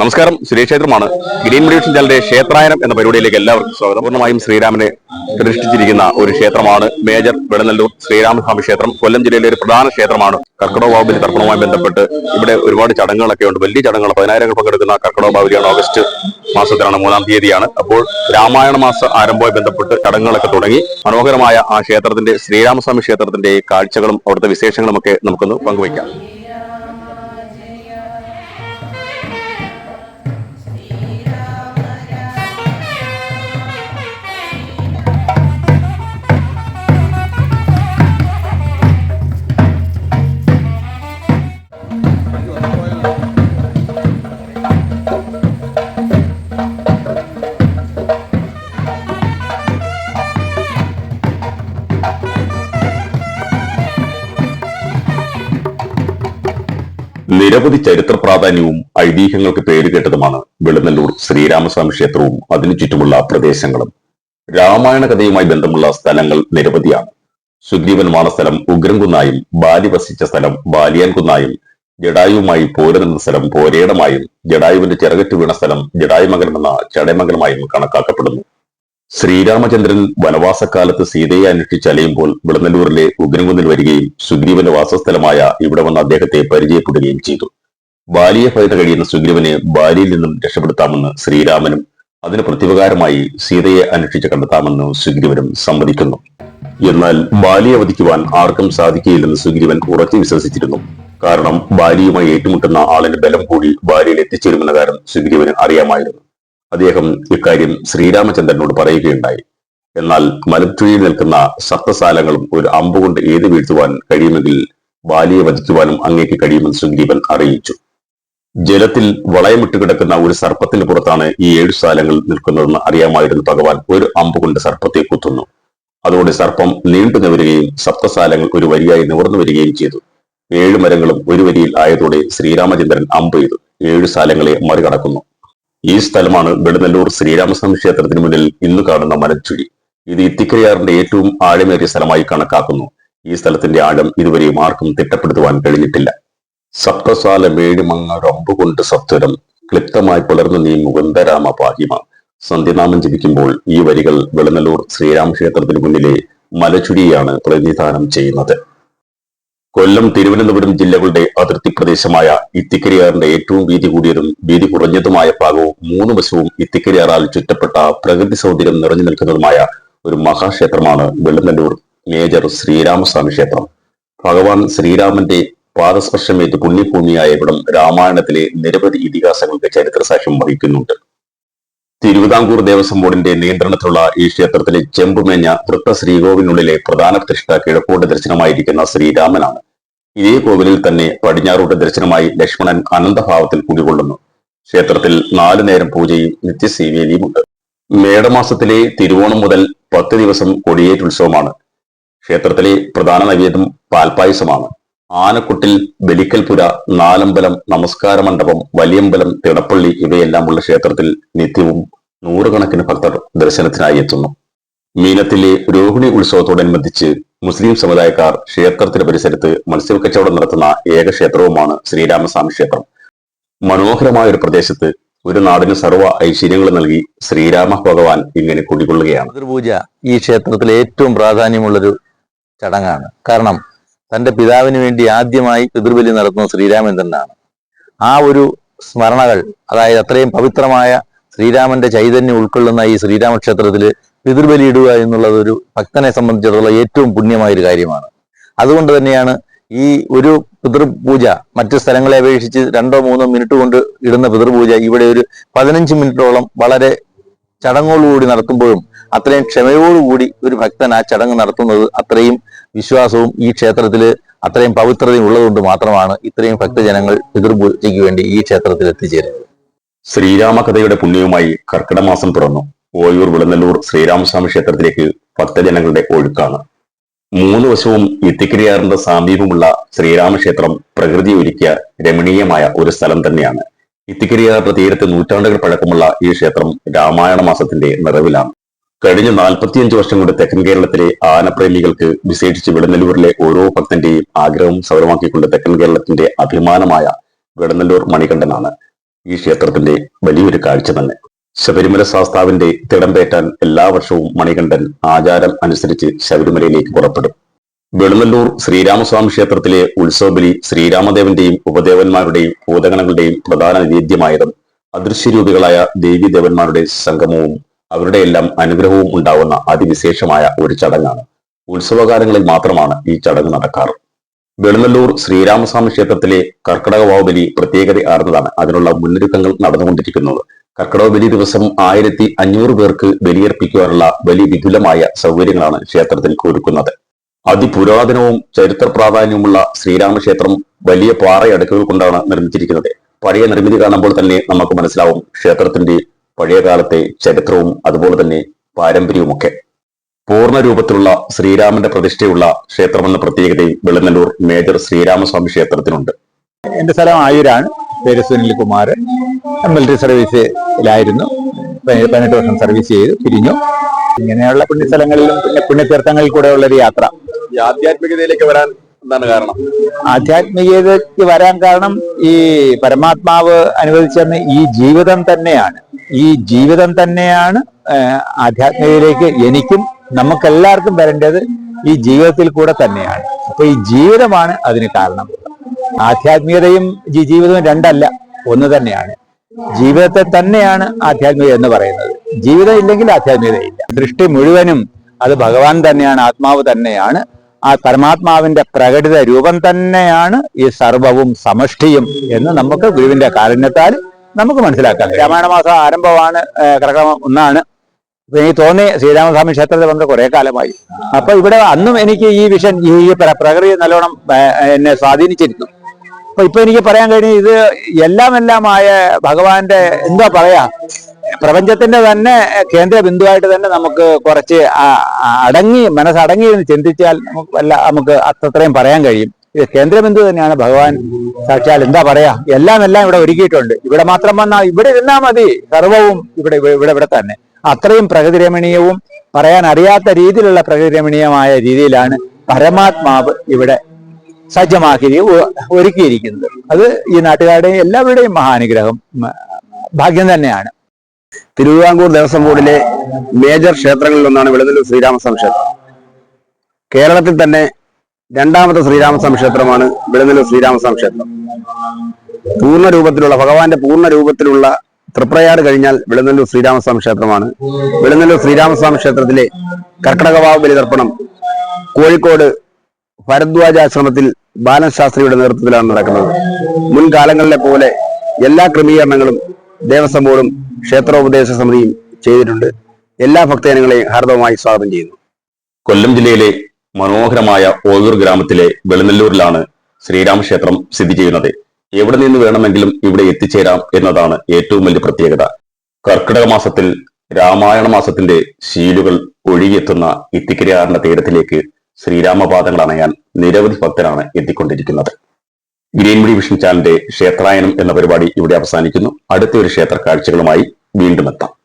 നമസ്കാരം. ശ്രീക്ഷേത്രമാണ് ക്ഷേത്രമാണ്. ഗ്രീൻ മെഡിഷൻ ചാനലിന്റെ ക്ഷേത്രായനം എന്ന പരിപാടിയിലേക്ക് എല്ലാവർക്കും സ്വാഗതം. പൂർണമായും ശ്രീരാമനെ പ്രതിഷ്ഠിച്ചിരിക്കുന്ന ഒരു ക്ഷേത്രമാണ് മേജർ വെടനല്ലൂർ ശ്രീരാമസ്വാമി ക്ഷേത്രം. കൊല്ലം ജില്ലയിലെ ഒരു പ്രധാന ക്ഷേത്രമാണ്. കർക്കിടക ബാബുലി തർപ്പണവുമായി ബന്ധപ്പെട്ട് ഇവിടെ ഒരുപാട് ചടങ്ങുകളൊക്കെ ഉണ്ട്. വലിയ ചടങ്ങുകൾ പതിനായിരങ്ങൾ പങ്കെടുക്കുന്ന കർക്കിടക ബാബുലിയാണ് ഓഗസ്റ്റ് മാസത്തിലാണ് മൂന്നാം തീയതിയാണ്. അപ്പോൾ രാമായണ മാസ ആരംഭവുമായി ബന്ധപ്പെട്ട് ചടങ്ങുകളൊക്കെ തുടങ്ങി. മനോഹരമായ ആ ക്ഷേത്രത്തിന്റെ ശ്രീരാമസ്വാമി ക്ഷേത്രത്തിന്റെ കാഴ്ചകളും അവിടുത്തെ വിശേഷങ്ങളും ഒക്കെ നമുക്കൊന്ന് പങ്കുവയ്ക്കാം. നിരവധി ചരിത്ര പ്രാധാന്യവും ഐതിഹ്യങ്ങൾക്ക് പേരുകേട്ടതുമാണ് വെളുന്നല്ലൂർ ശ്രീരാമസ്വാമി ക്ഷേത്രവും അതിനു ചുറ്റുമുള്ള പ്രദേശങ്ങളും. രാമായണ കഥയുമായി ബന്ധമുള്ള സ്ഥലങ്ങൾ നിരവധിയാണ്. സുഗ്രീവൻ സ്ഥലം ഉഗ്രൻകുന്നായും ബാലി വസിച്ച സ്ഥലം ബാലിയാൻകുന്നായും ജഡായുവുമായി പോരുന്ന സ്ഥലം പോരേടമായും ജഡായുവിന്റെ ചിറകറ്റ് വീണ സ്ഥലം ജഡായുമംഗലം എന്ന ചടയമംഗലമായും കണക്കാക്കപ്പെടുന്നു. ശ്രീരാമചന്ദ്രൻ വനവാസക്കാലത്ത് സീതയെ അന്വേഷിച്ച് അലയുമ്പോൾ വിളനല്ലൂരിലെ ഉഗ്രൻകുന്നിൽ വരികയും സുഗ്രീവന്റെ വാസസ്ഥലമായ ഇവിടെ വന്ന് അദ്ദേഹത്തെ പരിചയപ്പെടുകയും ചെയ്തു. ബാലിയെ ഭയന്ന് കഴിയുന്ന സുഗ്രീവനെ ബാലിയിൽ നിന്നും രക്ഷപ്പെടുത്താമെന്ന് ശ്രീരാമനും അതിന് പ്രത്യുപകാരമായി സീതയെ അന്വേഷിച്ച് കണ്ടെത്താമെന്ന് സുഗ്രീവനും സമ്മതിക്കുന്നു. എന്നാൽ ബാലിയെ വധിക്കുവാൻ ആർക്കും സാധിക്കുകയില്ലെന്ന് സുഗ്രീവൻ ഉറച്ചു വിശ്വസിച്ചിരുന്നു. കാരണം ബാലിയുമായി ഏറ്റുമുട്ടുന്ന ആളിന്റെ ബലം കൂടി ബാലിയിൽ എത്തിച്ചേരുമെന്ന കാര്യം സുഗ്രീവന് അറിയാമായിരുന്നു. അദ്ദേഹം ഇക്കാര്യം ശ്രീരാമചന്ദ്രനോട് പറയുകയുണ്ടായി. എന്നാൽ മലച്ചുഴിയിൽ നിൽക്കുന്ന സപ്തസാലങ്ങളും ഒരു അമ്പുകൊണ്ട് ഏത് വീഴ്ത്തുവാൻ കഴിയുമെങ്കിൽ ബാലിയെ വധിക്കുവാനും അങ്ങേക്ക് കഴിയുമെന്ന് സുഗ്രീവൻ അറിയിച്ചു. ജലത്തിൽ വളയമിട്ട് കിടക്കുന്ന ഒരു സർപ്പത്തിന് പുറത്താണ് ഈ ഏഴു സാലങ്ങൾ നിൽക്കുന്നതെന്ന് അറിയാമായിരുന്നു ഭഗവാൻ ഒരു അമ്പുകൊണ്ട് സർപ്പത്തെ കുത്തുന്നു. അതോടെ സർപ്പം നീണ്ടു നിവരുകയും സപ്തസാലങ്ങൾ ഒരു വരിയായി നിവർന്നു വരികയും ചെയ്തു. ഏഴു മരങ്ങളും ഒരു വരിയിൽ ആയതോടെ ശ്രീരാമചന്ദ്രൻ അമ്പ് ചെയ്തു. ഏഴു സാലങ്ങളെ മറികടക്കുന്നു. ഈ സ്ഥലമാണ് വെടുനല്ലൂർ ശ്രീരാമസ്വാമി ക്ഷേത്രത്തിന് മുന്നിൽ ഇന്ന് കാണുന്ന മലച്ചുഴി ഇത് ഇത്തിക്കരയാറിന്റെ ഏറ്റവും ആഴമേറിയ സ്ഥലമായി കണക്കാക്കുന്നു. ഈ സ്ഥലത്തിന്റെ ആഴം ഇതുവരെയും ആർക്കും തിട്ടപ്പെടുത്തുവാൻ കഴിഞ്ഞിട്ടില്ല. സപ്തസാല മേഴുമങ്ങ റമ്പുകൊണ്ട് സത്വരം ക്ലിപ്തമായി പുലർന്നു നീ മുകുന്ദരാമ പാഹിമ. സന്ധ്യനാമം ജപിക്കുമ്പോൾ ഈ വരികൾ വെളുനല്ലൂർ ശ്രീരാമക്ഷേത്രത്തിന് മുന്നിലെ മലച്ചുഴിയാണ് പ്രതിനിധാനം ചെയ്യുന്നത്. കൊല്ലം തിരുവനന്തപുരം ജില്ലകളുടെ അതിർത്തി പ്രദേശമായ ഇത്തിക്കരിയാറിന്റെ ഏറ്റവും വീതി കൂടിയതും വീതി കുറഞ്ഞതുമായ ഭാഗവും മൂന്ന് വശവും ഇത്തിക്കരിയാറാൽ ചുറ്റപ്പെട്ട പ്രകൃതി സൗന്ദര്യം നിറഞ്ഞു നിൽക്കുന്നതുമായ ഒരു മഹാക്ഷേത്രമാണ് വെള്ളനല്ലൂർ മേജർ ശ്രീരാമസ്വാമി ക്ഷേത്രം. ഭഗവാൻ ശ്രീരാമന്റെ പാദസ്പർശമേറ്റ് പുണ്യഭൂമിയായ ഇവിടം രാമായണത്തിലെ നിരവധി ഇതിഹാസങ്ങൾക്ക് ചരിത്ര സാക്ഷ്യം വഹിക്കുന്നുണ്ട്. തിരുവിതാംകൂർ ദേവസ്വം ബോർഡിന്റെ നിയന്ത്രണത്തിലുള്ള ഈ ക്ഷേത്രത്തിലെ ചെമ്പുമേഞ്ഞ വൃത്ത ശ്രീകോവിനുള്ളിലെ പ്രധാന പ്രതിഷ്ഠ കിഴക്കോട്ട് ദർശനമായിരിക്കുന്ന ശ്രീരാമനാണ്. ഇതേ കോവിലിൽ തന്നെ പടിഞ്ഞാറോട്ട് ദർശനമായി ലക്ഷ്മണൻ അനന്തഭാവത്തിൽ കുടികൊള്ളുന്നു. ക്ഷേത്രത്തിൽ നാലു നേരം പൂജയും നിത്യസേവേലിയുമുണ്ട് മേടമാസത്തിലെ തിരുവോണം മുതൽ പത്ത് ദിവസം കൊടിയേറ്റുത്സവമാണ് ക്ഷേത്രത്തിലെ പ്രധാന നൈവേദ്യം പാൽപ്പായസമാണ്. ആനക്കുട്ടിൽ ബലിക്കൽപുര നാലമ്പലം നമസ്കാര മണ്ഡപം വലിയമ്പലം തിടപ്പള്ളി ഇവയെല്ലാം ഉള്ള ക്ഷേത്രത്തിൽ നിത്യവും നൂറുകണക്കിന് ഭക്തർ ദർശനത്തിനായി എത്തുന്നു. മീനത്തിലെ രോഹിണി ഉത്സവത്തോടനുബന്ധിച്ച് മുസ്ലിം സമുദായക്കാർ ക്ഷേത്രത്തിന് പരിസരത്ത് മത്സ്യക്കച്ചവടം നടത്തുന്ന ഏക ക്ഷേത്രവുമാണ് ശ്രീരാമസ്വാമി ക്ഷേത്രം. മനോഹരമായ ഒരു പ്രദേശത്ത് ഒരു നാടിന് സർവ ഐശ്വര്യങ്ങൾ നൽകി ശ്രീരാമ ഭഗവാൻ ഇങ്ങനെ കുടികൊള്ളുകയാണ്. പൂജ ഈ ക്ഷേത്രത്തിലെ ഏറ്റവും പ്രാധാന്യമുള്ളൊരു ചടങ്ങാണ്. കാരണം തന്റെ പിതാവിന് വേണ്ടി ആദ്യമായി പിതൃബലി ശ്രീരാമൻ ശ്രീരാമചന്ദ്രനാണ് ആ ഒരു സ്മരണകൾ അതായത് അത്രയും പവിത്രമായ ശ്രീരാമന്റെ ചൈതന്യം ഉൾക്കൊള്ളുന്ന ഈ ശ്രീരാമക്ഷേത്രത്തിൽ പിതൃബലി ഇടുക എന്നുള്ളത് ഒരു ഭക്തനെ സംബന്ധിച്ചിടത്തോളം ഏറ്റവും പുണ്യമായ ഒരു കാര്യമാണ്. അതുകൊണ്ട് തന്നെയാണ് ഈ ഒരു പിതൃപൂജ മറ്റ് സ്ഥലങ്ങളെ അപേക്ഷിച്ച് രണ്ടോ മൂന്നോ മിനിറ്റ് കൊണ്ട് ഇടുന്ന പിതൃപൂജ ഇവിടെ ഒരു പതിനഞ്ച് മിനിറ്റോളം വളരെ ചടങ്ങോടുകൂടി നടത്തുമ്പോഴും അത്രയും ക്ഷമയോടുകൂടി ഒരു ഭക്തൻ ആ ചടങ്ങ് നടത്തുന്നത് അത്രയും വിശ്വാസവും ഈ ക്ഷേത്രത്തിൽ അത്രയും പവിത്രതയും ഉള്ളതുകൊണ്ട് മാത്രമാണ് ഇത്രയും ഭക്തജനങ്ങൾ പിതൃപൂജയ്ക്ക് വേണ്ടി ഈ ക്ഷേത്രത്തിൽ എത്തിച്ചേരുന്നത്. ശ്രീരാമകഥയുടെ പുണ്യവുമായി കർക്കിടമാസം തുറന്നു. ഓയൂർ വിളനല്ലൂർ ശ്രീരാമസ്വാമി ക്ഷേത്രത്തിലേക്ക് ഭക്തജനങ്ങളുടെ ഒഴുക്കാണ്. മൂന്ന് വശവും ഇത്തിക്കിരിയാറിന്റെ സമീപമുള്ള ശ്രീരാമക്ഷേത്രം പ്രകൃതി ഒരുക്കിയ രമണീയമായ ഒരു സ്ഥലം തന്നെയാണ്. ഇത്തിക്കിരിയാറിന്റെ തീരത്ത് നൂറ്റാണ്ടുകൾ പഴക്കമുള്ള ഈ ക്ഷേത്രം രാമായണ മാസത്തിന്റെ നിറവിലാണ്. കഴിഞ്ഞ നാൽപ്പത്തിയഞ്ച് വർഷം കൊണ്ട് തെക്കൻ കേരളത്തിലെ ആനപ്രേമികൾക്ക് വിശേഷിച്ച് വിളനല്ലൂരിലെ ഓരോ ഭക്തന്റെയും ആഗ്രഹം സൗരമാക്കിക്കൊണ്ട് തെക്കൻ കേരളത്തിന്റെ അഭിമാനമായ വിടനല്ലൂർ മണികണ്ഠനാണ് ഈ ക്ഷേത്രത്തിന്റെ വലിയൊരു കാഴ്ച തന്നെ. ശബരിമല ശാസ്താവിന്റെ തിടമ്പേറ്റാൻ എല്ലാ വർഷവും മണികണ്ഠൻ ആചാരം അനുസരിച്ച് ശബരിമലയിലേക്ക് പുറപ്പെടും. വെളുന്നല്ലൂർ ശ്രീരാമസ്വാമി ക്ഷേത്രത്തിലെ ഉത്സവബലി ശ്രീരാമദേവന്റെയും ഉപദേവന്മാരുടെയും ഭൂതഗണങ്ങളുടെയും പ്രധാന നിവേദ്യമായതും അദൃശ്യരൂപികളായ ദേവീദേവന്മാരുടെ സംഗമവും അവരുടെ എല്ലാം അനുഗ്രഹവും ഉണ്ടാവുന്ന അതിവിശേഷമായ ഒരു ചടങ്ങാണ്. ഉത്സവകാലങ്ങളിൽ മാത്രമാണ് ഈ ചടങ്ങ് നടക്കാറ്. വെളുന്നല്ലൂർ ശ്രീരാമസ്വാമി ക്ഷേത്രത്തിലെ കർക്കിടക വാവുബലി പ്രത്യേകത ആർന്നതാണ് അതിനുള്ള മുന്നൊരുക്കങ്ങൾ നടന്നുകൊണ്ടിരിക്കുന്നത്. കർക്കിടക ബലി ദിവസം ആയിരത്തി അഞ്ഞൂറ് പേർക്ക് ബലിയർപ്പിക്കുവാനുള്ള വലിയ വിപുലമായ സൗകര്യങ്ങളാണ് ക്ഷേത്രത്തിൽ ഒരുക്കുന്നത്. അതിപുരാതനവും ചരിത്ര പ്രാധാന്യവുമുള്ള ശ്രീരാമക്ഷേത്രം വലിയ പാറയടുക്കുകൾ കൊണ്ടാണ് നിർമ്മിച്ചിരിക്കുന്നത്. പഴയ നിർമ്മിതി കാണുമ്പോൾ തന്നെ നമുക്ക് മനസ്സിലാവും ക്ഷേത്രത്തിന്റെ പഴയ കാലത്തെ ചരിത്രവും അതുപോലെ തന്നെ പാരമ്പര്യവുമൊക്കെ. പൂർണ രൂപത്തിലുള്ള ശ്രീരാമന്റെ പ്രതിഷ്ഠയുള്ള ക്ഷേത്രമെന്ന പ്രത്യേകതയും വെള്ളനല്ലൂർ മേജർ ശ്രീരാമസ്വാമി ക്ഷേത്രത്തിനുണ്ട്. എന്റെ സ്ഥലം ആയൂരാണ്. പേര് സുനിൽ കുമാർ. മിലിറ്ററി സർവീസിലായിരുന്നു. പതിനെട്ട് വർഷം സർവീസ് ചെയ്തു പിരിഞ്ഞു. ഇങ്ങനെയുള്ള പുണ്യസ്ഥലങ്ങളിലും പിന്നെ പുണ്യതീർത്ഥങ്ങളിൽ കൂടെ ഉള്ള ഒരു യാത്ര ആധ്യാത്മികതയിലേക്ക് വരാൻ എന്താണ് കാരണം? ആധ്യാത്മികതയ്ക്ക് വരാൻ കാരണം ഈ പരമാത്മാവ് അനുവദിച്ചെന്ന് ഈ ജീവിതം തന്നെയാണ്. ഈ ജീവിതം തന്നെയാണ് ആധ്യാത്മികയിലേക്ക് എനിക്കും നമുക്കെല്ലാവർക്കും വരേണ്ടത് ഈ ജീവിതത്തിൽ കൂടെ തന്നെയാണ്. അപ്പൊ ഈ ജീവിതമാണ് അതിന് കാരണം. ആധ്യാത്മികതയും ജീവിതവും രണ്ടല്ല ഒന്ന് തന്നെയാണ്. ജീവിതത്തെ തന്നെയാണ് ആധ്യാത്മികത എന്ന് പറയുന്നത്. ജീവിതം ഇല്ലെങ്കിൽ ആധ്യാത്മികതയില്ല. ദൃഷ്ടി മുഴുവനും അത് ഭഗവാൻ തന്നെയാണ് ആത്മാവ് തന്നെയാണ്. ആ പരമാത്മാവിന്റെ പ്രകടിത രൂപം തന്നെയാണ് ഈ സർവവും സമഷ്ടിയും എന്ന് നമുക്ക് ഗുരുവിന്റെ കാരുണ്യത്താൽ നമുക്ക് മനസ്സിലാക്കാം രാമായണ മാസം ആരംഭമാണ് ഏഹ്, ഒന്നാണ്. എനിക്ക് തോന്നി ശ്രീരാമസ്വാമി ക്ഷേത്രത്തിൽ വന്നത് കുറെ കാലമായി. അപ്പൊ ഇവിടെ അന്നും എനിക്ക് ഈ വിഷൻ ഈ പ്രകൃതി നല്ലോണം എന്നെ സ്വാധീനിച്ചിരുന്നു. അപ്പൊ ഇപ്പൊ എനിക്ക് പറയാൻ കഴിഞ്ഞ ഇത് എല്ലാം എല്ലാമായ ഭഗവാന്റെ എന്താ പറയാ പ്രപഞ്ചത്തിന്റെ തന്നെ കേന്ദ്ര ബിന്ദുവായിട്ട് തന്നെ നമുക്ക് കുറച്ച് അടങ്ങി മനസ്സടങ്ങി ചിന്തിച്ചാൽ നമുക്ക് അത്രയും പറയാൻ കഴിയും. ഇത് കേന്ദ്ര ബിന്ദു തന്നെയാണ്? ഭഗവാൻ സാക്ഷാൽ എന്താ പറയാ? എല്ലാം എല്ലാം ഇവിടെ ഒരുക്കിയിട്ടുണ്ട്. ഇവിടെ മാത്രം വന്നാൽ ഇവിടെ ഇരുന്നാ മതി. സർവവും ഇവിടെ ഇവിടെ ഇവിടെ തന്നെ. അത്രയും പ്രകൃതി രമണീയവും പറയാൻ അറിയാത്ത രീതിയിലുള്ള പ്രകൃതി രമണീയമായ രീതിയിലാണ് പരമാത്മാവ് ഇവിടെ സജ്ജമാക്കി ഒരുക്കിയിരിക്കുന്നത്. അത് ഈ നാട്ടുകാരുടെയും എല്ലാവരുടെയും മഹാനുഗ്രഹം ഭാഗ്യം തന്നെയാണ്. തിരുവിതാംകൂർ ദേവസ്വം ബോർഡിലെ മേജർ ക്ഷേത്രങ്ങളിലൊന്നാണ് വെളുന്നല്ലൂർ ശ്രീരാമസ്വാമി ക്ഷേത്രം കേരളത്തിൽ തന്നെ രണ്ടാമത്തെ ശ്രീരാമസ്വാമി ക്ഷേത്രമാണ് വിളനിലൂർ ശ്രീരാമസ്വാമി ക്ഷേത്രം പൂർണ രൂപത്തിലുള്ള ഭഗവാന്റെ പൂർണ രൂപത്തിലുള്ള തൃപ്രയാട് കഴിഞ്ഞാൽ വിളനല്ലൂർ ശ്രീരാമസ്വാമി ക്ഷേത്രമാണ് വിളനല്ലൂർ ശ്രീരാമസ്വാമി ക്ഷേത്രത്തിലെ കർക്കടകവാവ് ബലിതർപ്പണം കോഴിക്കോട് ഭരദ്വാജ ആശ്രമത്തിൽ ബാലൻ ശാസ്ത്രിയുടെ നേതൃത്വത്തിലാണ് നടക്കുന്നത്. മുൻകാലങ്ങളിലെ പോലെ എല്ലാ ക്രമീകരണങ്ങളും ദേവസ്വം ബോർഡും ക്ഷേത്രോപദേശ സമിതിയും ചെയ്തിട്ടുണ്ട്. എല്ലാ ഭക്തജനങ്ങളെയും ഹാർദവമായി സ്വാഗതം ചെയ്യുന്നു. കൊല്ലം ജില്ലയിലെ മനോഹരമായ ഓയൂർ ഗ്രാമത്തിലെ വെളുനെല്ലൂരിലാണ് ശ്രീരാമക്ഷേത്രം സ്ഥിതി ചെയ്യുന്നത്. എവിടെ നിന്ന് വേണമെങ്കിലും ഇവിടെ എത്തിച്ചേരാം എന്നതാണ് ഏറ്റവും വലിയ പ്രത്യേകത. കർക്കിടക മാസത്തിൽ രാമായണ മാസത്തിന്റെ ശീലുകൾ ഒഴുകിയെത്തുന്ന ഇത്തിക്കരയാറിന്റെ തീരത്തിലേക്ക് ശ്രീരാമപാദങ്ങൾ അണയാൻ നിരവധി ഭക്തരാണ് എത്തിക്കൊണ്ടിരിക്കുന്നത്. ഗ്രീൻ മീഡിയ വിഷൻ ചാനലിന്റെ ക്ഷേത്രായനം എന്ന പരിപാടി ഇവിടെ അവസാനിക്കുന്നു. അടുത്ത ഒരു ക്ഷേത്ര കാഴ്ചകളുമായി വീണ്ടും എത്താം.